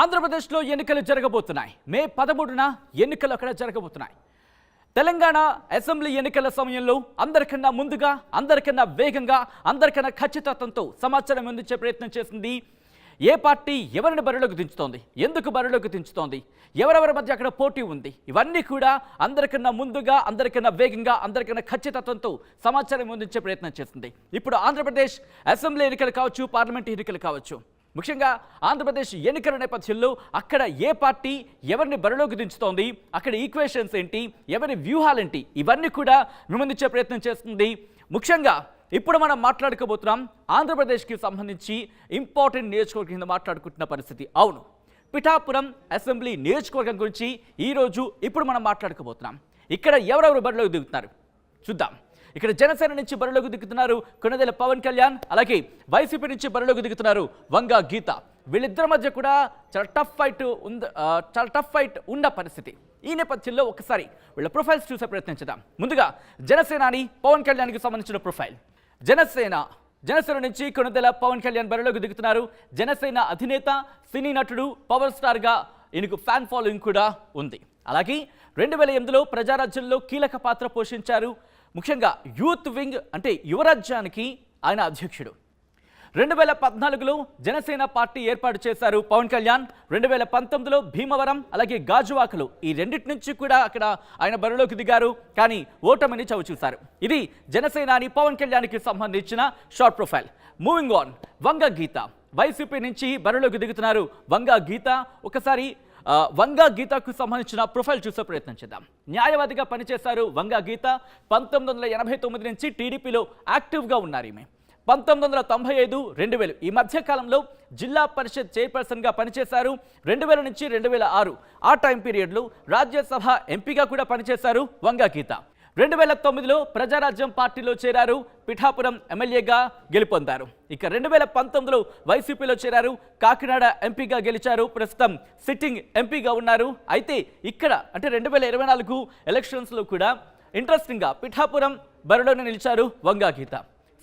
ఆంధ్రప్రదేశ్లో ఎన్నికలు జరగబోతున్నాయి. మే పదమూడున ఎన్నికలు అక్కడ జరగబోతున్నాయి. తెలంగాణ అసెంబ్లీ ఎన్నికల సమయంలో అందరికన్నా ముందుగా అందరికన్నా వేగంగా అందరికన్నా ఖచ్చితత్వంతో సమాచారం అందించే ప్రయత్నం చేసింది. ఏ పార్టీ ఎవరిని బరిలోకి దించుతోంది? ఎందుకు బరిలోకి దించుతోంది? ఎవరెవరి మధ్య అక్కడ పోటీ ఉంది? ఇవన్నీ కూడా అందరికన్నా ముందుగా అందరికన్నా వేగంగా అందరికన్నా ఖచ్చితత్వంతో సమాచారం అందించే ప్రయత్నం చేసింది. ఇప్పుడు ఆంధ్రప్రదేశ్ అసెంబ్లీ ఎన్నికలు కావచ్చు పార్లమెంట్ ఎన్నికలు కావచ్చు. ముఖ్యంగా ఆంధ్రప్రదేశ్ ఎన్నికల నేపథ్యంలో అక్కడ ఏ పార్టీ ఎవరిని బరిలోకి దించుతోంది అక్కడ ఈక్వేషన్స్ ఏంటి ఎవరి వ్యూహాలేంటి ఇవన్నీ కూడా విమందించే ప్రయత్నం చేస్తుంది. ముఖ్యంగా ఇప్పుడు మనం మాట్లాడుకోబోతున్నాం ఆంధ్రప్రదేశ్కి సంబంధించి ఇంపార్టెంట్ నియోజకవర్గం కింద మాట్లాడుకుంటున్న పరిస్థితి. అవును పిఠాపురం అసెంబ్లీ నియోజకవర్గం గురించి ఈరోజు ఇప్పుడు మనం మాట్లాడుకోబోతున్నాం. ఇక్కడ ఎవరెవరు బరిలోకి దిగుతున్నారు? చూద్దాం. ఇక్కడ జనసేన నుంచి బరిలోకి దిగుతున్నారు కొనదెల పవన్ కళ్యాణ్ అలాగే వైసీపీ నుంచి బరిలోకి దిగుతున్నారు వంగ గీత. వీళ్ళిద్దరి మధ్య కూడా చాలా టఫ్ ఫైట్ ఉంది చాలా టఫ్ ఫైట్ ఉన్న పరిస్థితి. ఈ నేపథ్యంలో ఒకసారి వీళ్ళ ప్రొఫైల్స్ చూసే ప్రయత్నం ముందుగా జనసేనాని పవన్ కళ్యాణ్కి సంబంధించిన ప్రొఫైల్ జనసేన జనసేన నుంచి కొనదెల పవన్ కళ్యాణ్ బరిలోకి దిగుతున్నారు. జనసేన అధినేత సినీ నటుడు పవర్ స్టార్గా ఈయనకు ఫ్యాన్ ఫాలోయింగ్ కూడా ఉంది. అలాగే రెండు వేల ఎనిమిదిలో ప్రజారాజ్యంలో కీలక పాత్ర పోషించారు. ముఖ్యంగా యూత్ వింగ్ అంటే యువరాజ్యానికి ఆయన అధ్యక్షుడు. రెండు వేల పద్నాలుగులో జనసేన పార్టీ ఏర్పాటు చేశారు పవన్ కళ్యాణ్. రెండు వేల పంతొమ్మిదిలో భీమవరం అలాగే గాజువాకలు ఈ రెండింటి నుంచి కూడా అక్కడ ఆయన బరిలోకి దిగారు. కానీ ఓటమిని చవిచూశారు. ఇది జనసేనాని పవన్ కళ్యాణ్కి సంబంధించిన short profile. Moving on Vanga Geetha. YCP నుంచి బరిలోకి దిగుతున్నారు వంగ గీత. ఒకసారి వంగా గీతకు సంబంధించిన ప్రొఫైల్ చూసే ప్రయత్నం చేద్దాం. న్యాయవాదిగా పనిచేశారు వంగా గీత. పంతొమ్మిది వందల ఎనభై తొమ్మిది నుంచి టీడీపీలో యాక్టివ్గా ఉన్నారు ఈమె. పంతొమ్మిది వందల తొంభై ఐదు రెండు వేలు. ఈ మధ్యకాలంలో జిల్లా పరిషత్ చైర్పర్సన్గా పనిచేశారు. రెండు వేల నుంచి రెండు వేల ఆరు ఆ టైం పీరియడ్లో రాజ్యసభ ఎంపీగా కూడా పనిచేశారు వంగా గీత. రెండు వేల తొమ్మిదిలో ప్రజారాజ్యం పార్టీలో చేరారు. పిఠాపురం ఎమ్మెల్యేగా గెలుపొందారు. ఇక రెండు వేల పంతొమ్మిదిలో వైసీపీలో చేరారు. కాకినాడ ఎంపీగా గెలిచారు. ప్రస్తుతం సిట్టింగ్ ఎంపీగా ఉన్నారు. అయితే ఇక్కడ అంటే రెండు వేల ఇరవై నాలుగు ఎలక్షన్స్లో కూడా ఇంట్రెస్టింగ్గా పిఠాపురం బరిలోనే నిలిచారు వంగా గీత.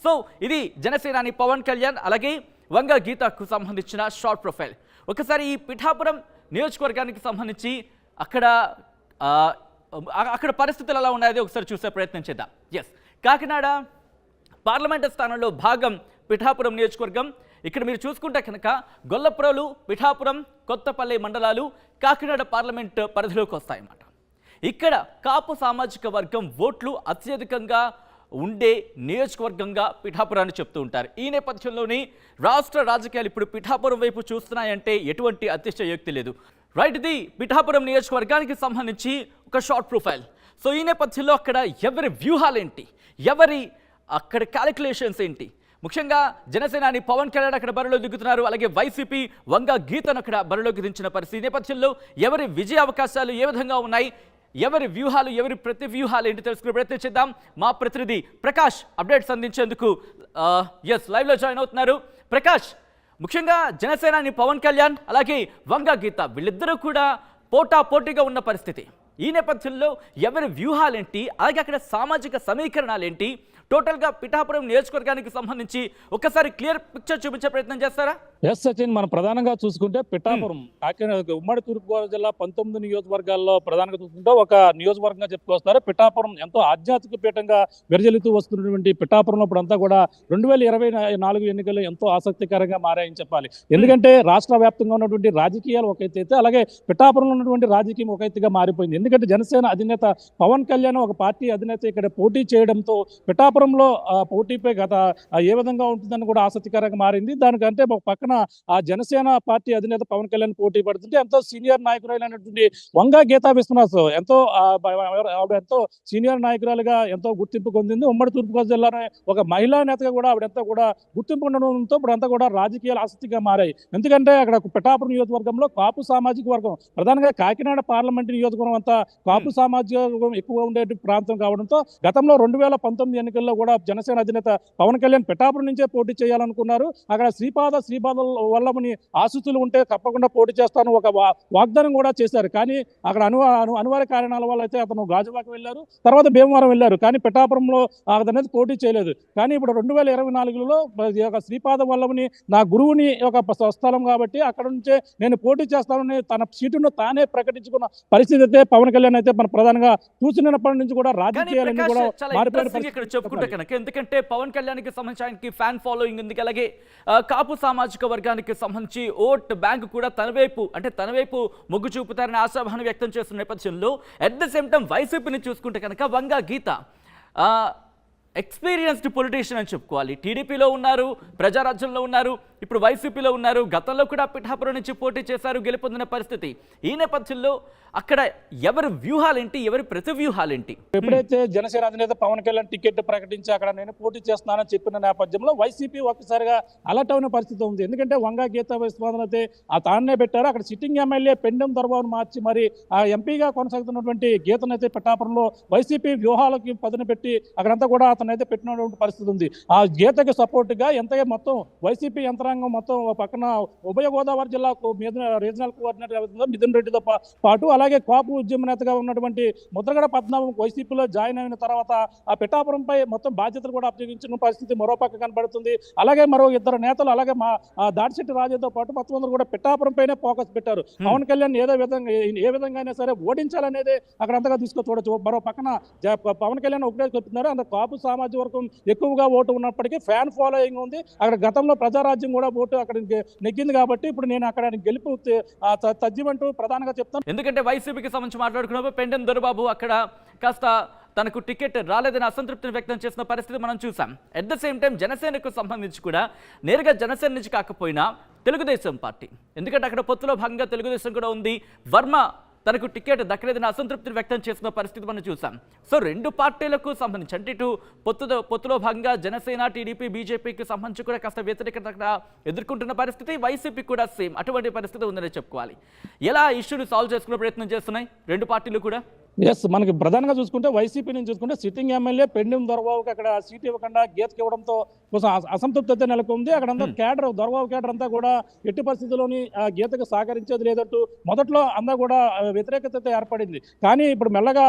సో ఇది జనసేనాని పవన్ కళ్యాణ్ అలాగే వంగ గీతకు సంబంధించిన షార్ట్ ప్రొఫైల్. ఒకసారి ఈ పిఠాపురం నియోజకవర్గానికి సంబంధించి అక్కడ అక్కడ పరిస్థితులు ఎలా ఉన్నాయో ఒకసారి చూసే ప్రయత్నం చేద్దాం. ఎస్ కాకినాడ పార్లమెంటు స్థానంలో భాగం పిఠాపురం నియోజకవర్గం. ఇక్కడ మీరు చూసుకుంటే కనుక గొల్లప్రోలు పిఠాపురం కొత్తపల్లి మండలాలు కాకినాడ పార్లమెంట్ పరిధిలోకి వస్తాయన్నమాట. ఇక్కడ కాపు సామాజిక వర్గం ఓట్లు అత్యధికంగా ఉండే నియోజకవర్గంగా పిఠాపురాన్ని చెప్తూ ఉంటారు. ఈ నేపథ్యంలోనే రాష్ట్ర రాజకీయాలు ఇప్పుడు పిఠాపురం వైపు చూస్తున్నాయంటే ఎటువంటి అతిశయోక్తి లేదు. రైట్ ఇది పిఠాపురం నియోజకవర్గానికి సంబంధించి ఒక షార్ట్ ప్రొఫైల్. సో ఈ నేపథ్యంలో అక్కడ ఎవరి వ్యూహాలేంటి? ఎవరి అక్కడ క్యాలిక్యులేషన్స్ ఏంటి? ముఖ్యంగా జనసేనాని పవన్ కళ్యాణ్ అక్కడ బరిలో దిగుతున్నారు అలాగే వైసీపీ వంగ గీతను అక్కడ బరిలోకి దించిన పరిస్థితి. ఈ నేపథ్యంలో ఎవరి విజయ అవకాశాలు ఏ విధంగా ఉన్నాయి? ఎవరి వ్యూహాలు ఎవరి ప్రతి వ్యూహాలు ఏంటి తెలుసుకునే ప్రయత్నం చేద్దాం. మా ప్రతినిధి ప్రకాష్ అప్డేట్స్ అందించేందుకు ఎస్ లైవ్లో జాయిన్ అవుతున్నారు. ప్రకాష్ ముఖ్యంగా జనసేనాని పవన్ కళ్యాణ్ అలాగే వంగ గీత వీళ్ళిద్దరూ కూడా పోటా పోటీగా ఉన్న పరిస్థితి. ఈ నేపథ్యంలో ఎవరి వ్యూహాలేంటి అలాగే అక్కడ సామాజిక సమీకరణాలేంటి టోటల్గా పిఠాపురం నియోజకవర్గానికి సంబంధించి ఒకసారి క్లియర్ పిక్చర్ చూపించే ప్రయత్నం చేస్తారా? ఎస్ సచిన్ మనం ప్రధానంగా చూసుకుంటే పిఠాపురం కాకినాడ ఉమ్మడి తూర్పుగోదావరి జిల్లా పంతొమ్మిది నియోజకవర్గాల్లో ప్రధానంగా చూసుకుంటే ఒక నియోజకవర్గంగా చెప్పుకొస్తారు. పిఠాపురం ఎంతో ఆధ్యాత్మిక పీఠంగా విరజల్లుతూ వస్తున్నటువంటి పిఠాపురంలో ఇప్పుడంతా కూడా రెండు వేల ఇరవై నాలుగు ఎన్నికలు ఎంతో ఆసక్తికరంగా మారాయని చెప్పాలి. ఎందుకంటే రాష్ట్ర వ్యాప్తంగా ఉన్నటువంటి రాజకీయాలు ఒక అయితే అలాగే పిఠాపురంలో ఉన్నటువంటి రాజకీయం ఒక ఎత్తుగా మారిపోయింది. ఎందుకంటే జనసేన అధినేత పవన్ కళ్యాణ్ ఒక పార్టీ అధినేత ఇక్కడ పోటీ చేయడంతో పిఠాపురంలో ఆ పోటీపై గత ఏ విధంగా ఉంటుందని కూడా ఆసక్తికరంగా మారింది. దానికంటే ఒక పక్కన ఆ జనసేన పార్టీ అధినేత పవన్ కళ్యాణ్ పోటీ పడుతుంటే ఎంతో సీనియర్ నాయకురాలైనటువంటి వంగా గీతా విశ్వనాథ్ ఎంతో ఆవిడ ఎంతో సీనియర్ నాయకురాలుగా ఎంతో గుర్తింపు పొందింది. ఉమ్మడి తూర్పుగోదావరి జిల్లాలో ఒక మహిళా నేతగా కూడా ఆవిడంతా కూడా గుర్తింపు ఉండడంతో ఇప్పుడంతా కూడా రాజకీయాలు ఆసక్తిగా మారాయి. ఎందుకంటే అక్కడ పిఠాపురం నియోజకవర్గంలో కాపు సామాజిక వర్గం ప్రధానంగా కాకినాడ పార్లమెంట్ నియోజకవర్గం అంతా కాపు సామాజిక వర్గం ఎక్కువ ఉండే ప్రాంతం కావడంతో గతంలో రెండు వేల పంతొమ్మిది ఎన్నికల్లో కూడా జనసేన అధినేత పవన్ కళ్యాణ్ పిఠాపురం నుంచే పోటీ చేయాలనుకున్నారు. అక్కడ శ్రీపాద శ్రీపాద వల్లమని ఆశిస్తులు ఉంటే తప్పకుండా పోటీ చేస్తాను ఒక వాగ్దానం కూడా చేశారు. కానీ అక్కడ అను అను- అనివార్య కారణాల వల్ల అయితే అతను గాజువాక వెళ్ళారు. తర్వాత భీమవరం వెళ్ళారు. కానీ పిఠాపురంలో అతను అనేది పోటీ చేయలేదు. కానీ ఇప్పుడు రెండు వేల ఇరవై నాలుగులో శ్రీపాద వల్లభని నా గురువుని ఒక ప- స్థలం కాబట్టి అక్కడ నుంచే నేను పోటీ చేస్తానని తన సీటును తానే ప్రకటించుకున్న పరిస్థితి అయితే పవన్ కళ్యాణ్ అయితే మన ప్రధానంగా చూసినప్పటి నుంచి కూడా రాజకీయాలన్నీ ప్రకాష్ కూడా మారిపోయిన ఇక్కడ చెప్పుకుంటే కనుక. ఎందుకంటే పవన్ కళ్యాణ్కి సంబంధించి ఫ్యాన్ ఫాలోయింగ్ ఉంది. అలాగే కాపు సామాజిక వర్గానికి సంబంధించి ఓట్ బ్యాంక్ కూడా తన వైపు అంటే తన వైపు మొగ్గు చూపుతారని ఆశాభావం వ్యక్తం చేస్తున్న నేపథ్యంలో అట్ ద సేమ్ టైం వైసీపీని చూసుకుంటే కనుక వంగా గీత ఎక్స్పీరియన్స్డ్ పొలిటీషియన్ అని చెప్పుకోవాలి. టీడీపీలో ఉన్నారు ప్రజారాజ్యంలో ఉన్నారు ఇప్పుడు వైసీపీలో ఉన్నారు. గతంలో కూడా పిఠాపురం నుంచి పోటీ చేశారు గెలుపొందిన పరిస్థితి. ఈ నేపథ్యంలో అక్కడ ఎవరి వ్యూహాలేంటి ఎవరి ప్రతి వ్యూహాలేంటి ఎప్పుడైతే జనసేన అధినేత పవన్ కళ్యాణ్ టికెట్ ప్రకటించి అక్కడ నేను పోటీ చేస్తున్నానని చెప్పిన నేపథ్యంలో వైసీపీ ఒక్కసారిగా అలర్ట్ అయిన పరిస్థితి ఉంది. ఎందుకంటే వంగా గీత విశ్వనాథన్ అయితే ఆ తాన్నే పెట్టారు. అక్కడ సిట్టింగ్ ఎమ్మెల్యే పెండెం దొరబాబును మార్చి మరి ఆ ఎంపీగా కొనసాగుతున్నటువంటి గీతనైతే పిఠాపురంలో వైసీపీ వ్యూహాలకి పదున పెట్టి అక్కడంతా కూడా అతను అయితే పెట్టినటువంటి పరిస్థితి ఉంది. ఆ గీతకి సపోర్ట్గా ఎంతగా మొత్తం వైసీపీ యంత్రాంగం మొత్తం పక్కన ఉభయ గోదావరి జిల్లాకు రీజనల్ కోఆర్డినేటర్ అవుతుందో మిథున్ రెడ్డితో పాటు అలాగే కాపు ఉద్యమ నేతగా ఉన్నటువంటి ముద్రగడ పద్మనాభం వైసీపీలో జాయిన్ అయిన తర్వాత ఆ పిఠాపురంపై మొత్తం బాధ్యతలు కూడా అప్పగించిన పరిస్థితి మరో పక్క కనబడుతుంది. అలాగే మరో ఇద్దరు నేతలు అలాగే మా దాడిశెట్టి రాజుతో పాటు మొత్తం అందరూ కూడా పిఠాపురం పైనే ఫోకస్ పెట్టారు. పవన్ కళ్యాణ్ ఏదో విధంగా ఏ విధంగా అయినా సరే ఓడించాలనేది అక్కడ అంతగా తీసుకొని చూడొచ్చు మరో పక్కన పవన్ కళ్యాణ్ ఒకటే చెప్తున్నారు. అంత కాపు సామాజిక వర్గం ఎక్కువగా ఓటు ఉన్నప్పటికీ ఫ్యాన్ ఫాలోయింగ్ ఉంది. అక్కడ గతంలో ప్రజారాజ్యం కూడా ఓటు అక్కడ నెగ్గింది కాబట్టి ఇప్పుడు నేను అక్కడ గెలుపు త- ప్రధానంగా చెప్తాను. ఎందుకంటే వైసీపీకి సంబంధించి మాట్లాడుకున్నప్పుడు పెండెం దొరబాబు అక్కడ కాస్త తనకు టికెట్ రాలేదని అసంతృప్తిని వ్యక్తం చేసిన పరిస్థితి మనం చూసాం. అట్ ద సేమ్ టైం జనసేనకు సంబంధించి కూడా నేరుగా జనసేన నుంచి కాకపోయినా తెలుగుదేశం పార్టీ. ఎందుకంటే అక్కడ పొత్తులో భాగంగా తెలుగుదేశం కూడా ఉంది. వర్మ తనకు టికెట్ దక్కలేదని అసంతృప్తిని వ్యక్తం చేసిన పరిస్థితి మనం చూసాం. సో రెండు పార్టీలకు సంబంధించి అంటే ఇటు పొత్తులో పొత్తులో భాగంగా జనసేన టీడీపీ బీజేపీకి సంబంధించి కూడా కాస్త వ్యతిరేకత ఎదుర్కొంటున్న పరిస్థితి వైసీపీ కూడా సేమ్ అటువంటి పరిస్థితి ఉందని చెప్పుకోవాలి. ఎలా ఇష్యూని సాల్వ్ చేసుకునే ప్రయత్నం చేస్తున్నాయి రెండు పార్టీలు కూడా? ఎస్ మనకి ప్రధానంగా చూసుకుంటే వైసీపీ నుంచి చూసుకుంటే సిట్టింగ్ ఎమ్మెల్యే పెండెం దొరబాబుకి అక్కడ సీట్ ఇవ్వకుండా గీతకి ఇవ్వడంతో కొంచెం అస- అసంతృప్తి అయితే నెలకొంది. అక్కడ అంతా కేడర్ దొరబాబు కేడర్ అంతా కూడా ఎట్టి పరిస్థితుల్లోని ఆ గీతకు సహకరించేది లేదంటూ మొదట్లో అంతా కూడా వ్యతిరేకత అయితే ఏర్పడింది. కానీ ఇప్పుడు మెల్లగా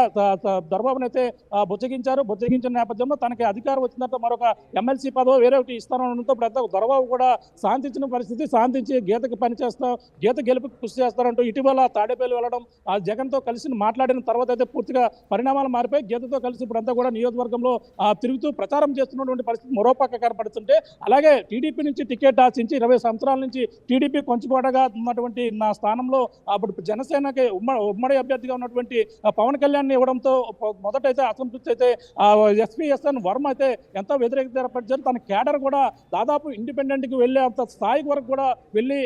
దొరబాబుని అయితే ఆ, బుజ్జగించారు. బుజ్జగించిన నేపథ్యంలో తనకి అధికారం వచ్చిన తర్వాత మరొక ఎమ్మెల్సీ పదవి వేరే ఒకటి ఇస్తానడంతో ఇప్పుడు అంతా దొరబాబు కూడా శాంతించిన పరిస్థితి శాంతించి గీతకి పని చేస్తాం గీత గెలుపుకి కృషి చేస్తారంటూ ఇటీవల తాడేపల్లి వెళ్ళడం ఆ జగన్తో కలిసి మాట్లాడిన తర్వాత అయితే పూర్తిగా పరిణామాలు మారిపోయి గీతతో కలిసి ఇప్పుడు అంతా కూడా నియోజకవర్గంలో తిరుగుతూ ప్రచారం చేస్తున్నటువంటి పరిస్థితి మరోపక్క కనపడుతుంటే అలాగే టీడీపీ నుంచి టికెట్ ఆశించి ఇరవై సంవత్సరాల నుంచి టీడీపీ కొంచుకోటగా ఉన్నటువంటి నా స్థానంలో అప్పుడు జనసేనకి ఉమ్మడి ఉమ్మడి అభ్యర్థిగా ఉన్నటువంటి పవన్ కళ్యాణ్ ఇవ్వడంతో మొదటైతే అసంతృప్తి అయితే ఎస్పీఎస్ఎన్ వర్మ అయితే ఎంతో వ్యతిరేకత ఏర్పరిచారు తన కేడర్ కూడా దాదాపు ఇండిపెండెంట్కి వెళ్ళే అంత స్థాయికి వరకు కూడా వెళ్ళి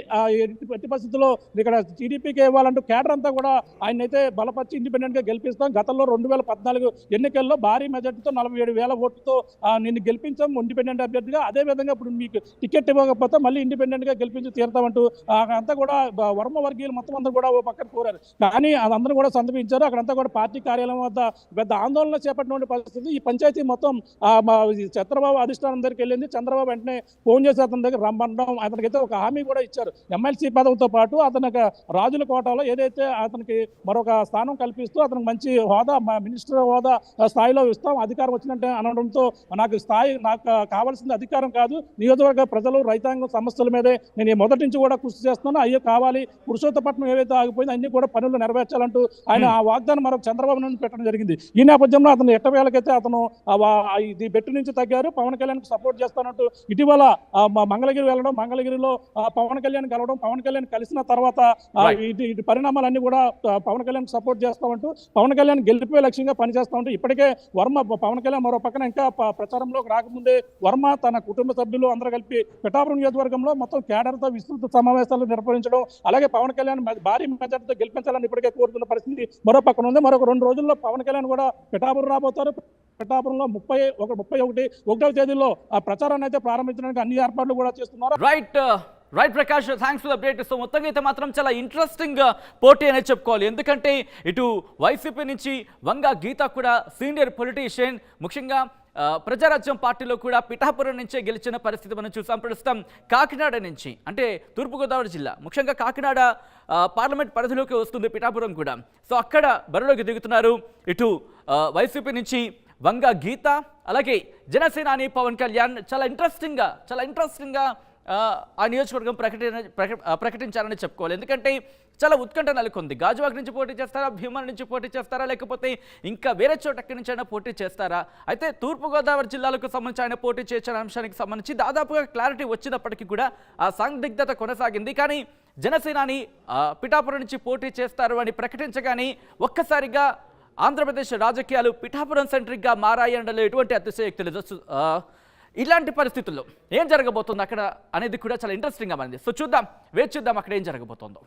ఎట్టి పరిస్థితుల్లో ఇక్కడ టీడీపీకి ఇవ్వాలంటూ కేడర్ అంతా కూడా ఆయన అయితే బలపరిచి ఇండిపెండెంట్ గెలిపి గెలిపిస్తాం. గతంలో రెండు వేల పద్నాలుగు ఎన్నికల్లో భారీ మెజార్టీతో నలభై ఏడు వేల ఓట్లతో నిన్ను గెలిపించాం. ఇండిపెండెంట్ అభ్యర్థిగా. అదే విధంగా ఇప్పుడు మీకు టికెట్ ఇవ్వకపోతే మళ్ళీ ఇండిపెండెంట్గా గెలిపించి తీరుతామంటూ అంతా కూడా వర్మ వర్గీయులు మొత్తం అందరూ కూడా ఓ పక్కన కోరారు. కానీ అదందరూ కూడా సంతపించారు అక్కడంతా కూడా పార్టీ కార్యాలయం వద్ద పెద్ద ఆందోళన చేపట్టిన పరిస్థితి. ఈ పంచాయతీ మొత్తం చంద్రబాబు అధిష్టానం దగ్గరికి వెళ్ళింది. చంద్రబాబు వెంటనే ఫోన్ చేసి అతని దగ్గర రమ్మనడం అతనికైతే ఒక హామీ కూడా ఇచ్చారు. ఎమ్మెల్సీ పదవితో పాటు అతనికి రాజుల కోటలో ఏదైతే అతనికి మరొక స్థానం కల్పిస్తూ అతనికి మంచి హోదా మా మినిస్టర్ హోదా స్థాయిలో ఇస్తాం. అధికారం వచ్చినట్టే అనడంతో నాకు స్థాయి నాకు కావాల్సింది అధికారం కాదు. నియోజకవర్గ ప్రజలు రైతాంగం సమస్యల మీదే నేను మొదటి నుంచి కూడా కృషి చేస్తున్నాను. అయ్యో కావాలి. పురుషోత్తపట్నం ఏవైతే ఆగిపోయిందో అన్ని కూడా పనులు నెరవేర్చాలంటూ ఆయన ఆ వాగ్దానం మరొక చంద్రబాబు నాయుడు పెట్టడం జరిగింది. ఈ నేపథ్యంలో అతను ఎట్టవేళకైతే అతను ఇది బెట్టు నుంచి తగ్గారు. పవన్ కళ్యాణ్ సపోర్ట్ చేస్తానంటూ ఇటీవల మంగళగిరి వెళ్ళడం మంగళగిరిలో పవన్ కళ్యాణ్ కలవడం పవన్ కళ్యాణ్ కలిసిన తర్వాత. ఇటు ఇటు పరిణామాలన్నీ కూడా పవన్ కళ్యాణ్ సపోర్ట్ చేస్తామంటూ పవన్ కళ్యాణ్ గెలిపే లక్ష్యంగా పనిచేస్తామంటూ ఇప్పటికే వర్మ పవన్ కళ్యాణ్ మరో పక్కన ఇంకా ప్రచారంలోకి రాకముందే వర్మ తన కుటుంబ సభ్యులు అందరూ కలిపి పిఠాపురం నియోజకవర్గంలో మొత్తం కేడర్తో విస్తృత సమావేశాలు నిర్వహించడం అలాగే పవన్ కళ్యాణ్ భారీ మెజార్టీతో గెలిపించాలని ఇప్పటికే కోరుతున్న పరిస్థితి మరో పక్కన ఉంది. మరొక రెండు రోజుల్లో పవన్ కళ్యాణ్ కూడా పిఠాపురం రాబోతారు. పిఠాపురంలో ముప్పై ఒక ముప్పై ఒకటి ఒకటవ తేదీలో ఆ ప్రచారాన్ని అయితే ప్రారంభించడానికి అన్ని ఏర్పాట్లు కూడా చేస్తున్నారు. Right uh, right Prakash thanks for update so మొత్తంగా అయితే మాత్రం చాలా ఇంట్రెస్టింగ్ పోటీ అనేది చెప్పుకోవాలి. ఎందుకంటే ఇటు వైసీపీ నుంచి వంగ గీత కూడా సీనియర్ పొలిటీషియన్ ముఖ్యంగా ప్రజారాజ్యం పార్టీలో కూడా పిఠాపురం నుంచే గెలిచిన పరిస్థితి మనం చూసాం. ప్రస్తుతం కాకినాడ నుంచి అంటే తూర్పుగోదావరి జిల్లా ముఖ్యంగా కాకినాడ పార్లమెంట్ పరిధిలోకి వస్తుంది పిఠాపురం కూడా. సో అక్కడ బరిలోకి దిగుతున్నారు ఇటు వైసీపీ నుంచి వంగ గీత అలాగే జనసేనాని పవన్ కళ్యాణ్. చాలా ఇంట్రెస్టింగ్గా చాలా ఇంట్రెస్టింగ్గా ఆ, నియోజకవర్గం ప్రకటన ప్రకటించారని చెప్పుకోవాలి. ఎందుకంటే చాలా ఉత్కంఠ నెలకొంది. గాజువాక నుంచి పోటీ చేస్తారా? భీమా నుంచి పోటీ చేస్తారా? లేకపోతే ఇంకా వేరే చోట ఎక్కడి నుంచి అయినా పోటీ చేస్తారా? అయితే తూర్పుగోదావరి జిల్లాలకు సంబంధించి ఆయన పోటీ చేసిన అంశానికి సంబంధించి దాదాపుగా క్లారిటీ వచ్చినప్పటికీ కూడా ఆ సందిగ్ధత కొనసాగింది. కానీ జనసేనాని పిఠాపురం నుంచి పోటీ చేస్తారు అని ప్రకటించగానే ఒక్కసారిగా ఆంధ్రప్రదేశ్ రాజకీయాలు పిఠాపురం సెంట్రిక్గా మారాయి అనడంలో ఎటువంటి అతిశయోక్తి లేదు. ఇలాంటి పరిస్థితుల్లో ఏం జరగబోతుంది అక్కడ అనేది కూడా చాలా ఇంట్రెస్టింగ్గా మారింది. సో చూద్దాం వేచి చూద్దాం అక్కడ ఏం జరగబోతుందో.